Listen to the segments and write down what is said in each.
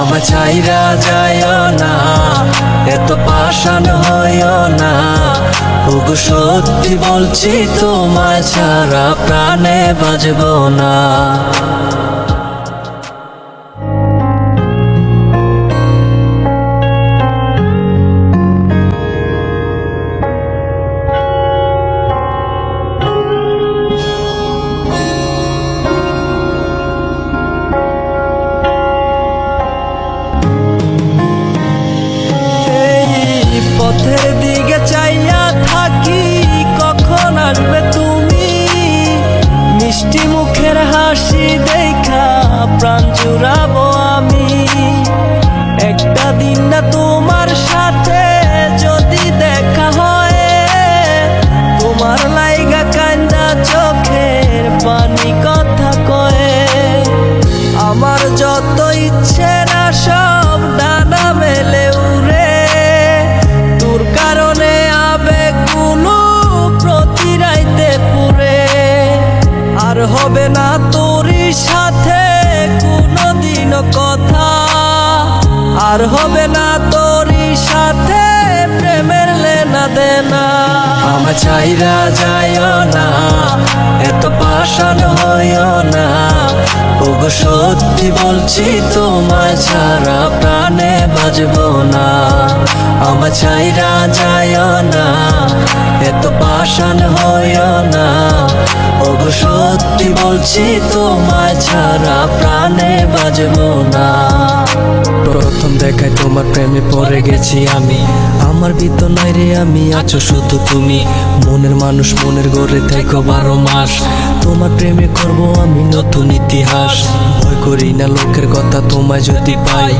আমার চাইরা যায় না, এত পাষাণ হইও না। ওগো সত্যি বলছি, তোমায় ছাড়া প্রাণে বাজব না। আমি। একটা দিন না তোমার সাথে যদি দেখা হয়, তোমার চোখের কথা কয়ে। আমার যত ইচ্ছে না সব মেলে উড়ে। তোর কারণে আর হবে না তোরই সাথে কোনোদিনও কথা আর হবে না তোরই সাথে প্রেমের লেনা দেনা। আমার চাইরা যায় না, এত পাষাণ হইও না। ওগো সত্যি বলছি, তোমায় ছাড়া প্রাণে বাজব না। আমার চাইরা যায় না, এত পাষাণ হইও না। ওগো, সত্যি বলছি, তোমায় ছাড়া প্রাণে বাজব না। প্রথম দেখায় তোমার প্রেমে পড়ে গেছি আমি। আমার ভিতর নাই রে, আমি আছো শুধু তুমি। মনের মানুষ মনের গড়ে থেকো বারো মাস। তোমার প্রেমে করব আমি নতুন ইতিহাস। ভয় করি না, লোকের কথা তোমায় যদি পাই।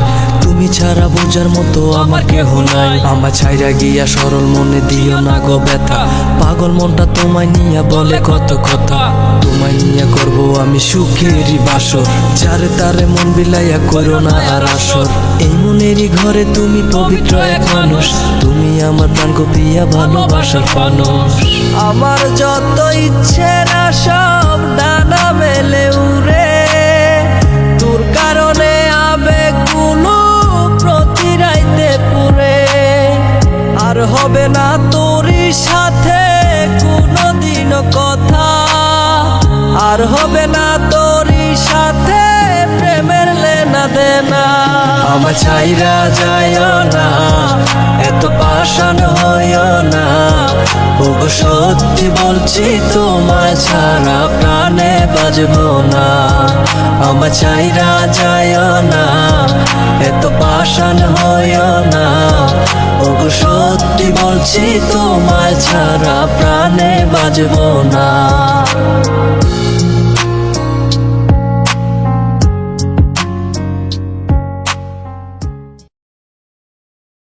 তুমি ছাড়া বোঝার মতো আমার কেহ নাই। আমার ছাইরা গিয়া সরল মনে দিও না গো ব্যথা। পাগল মনটা তোমায় নিয়ে বলে কত কথা। তোমায় নিয়ে করব আমি সুখেরই বাসর। যারে তারে মন বিলাইয়া করো না আর আসর। এই মনেরই ঘরে তুমি পবিত্র এক মানুষ। তুমি আমার প্রাণ কপিয়া ভালোবাসার মানুষ আমার যত ইচ্ছে না সব ডানা হবে না তোরই সাথে কোনোদিনও কথা। আর হবে না তোরই সাথে প্রেমের লেনা দেনা। আমার চাইরা যায় না, এত পাষাণ হইও না। ওগো সত্যি বলছি, তোমায় ছাড়া প্রাণে বাজব না। আমার চাইরা যায় না, এত পাষাণ হইও না। ওগো সত্যি বলছি তোমায় ছাড়া প্রাণে বাজব না।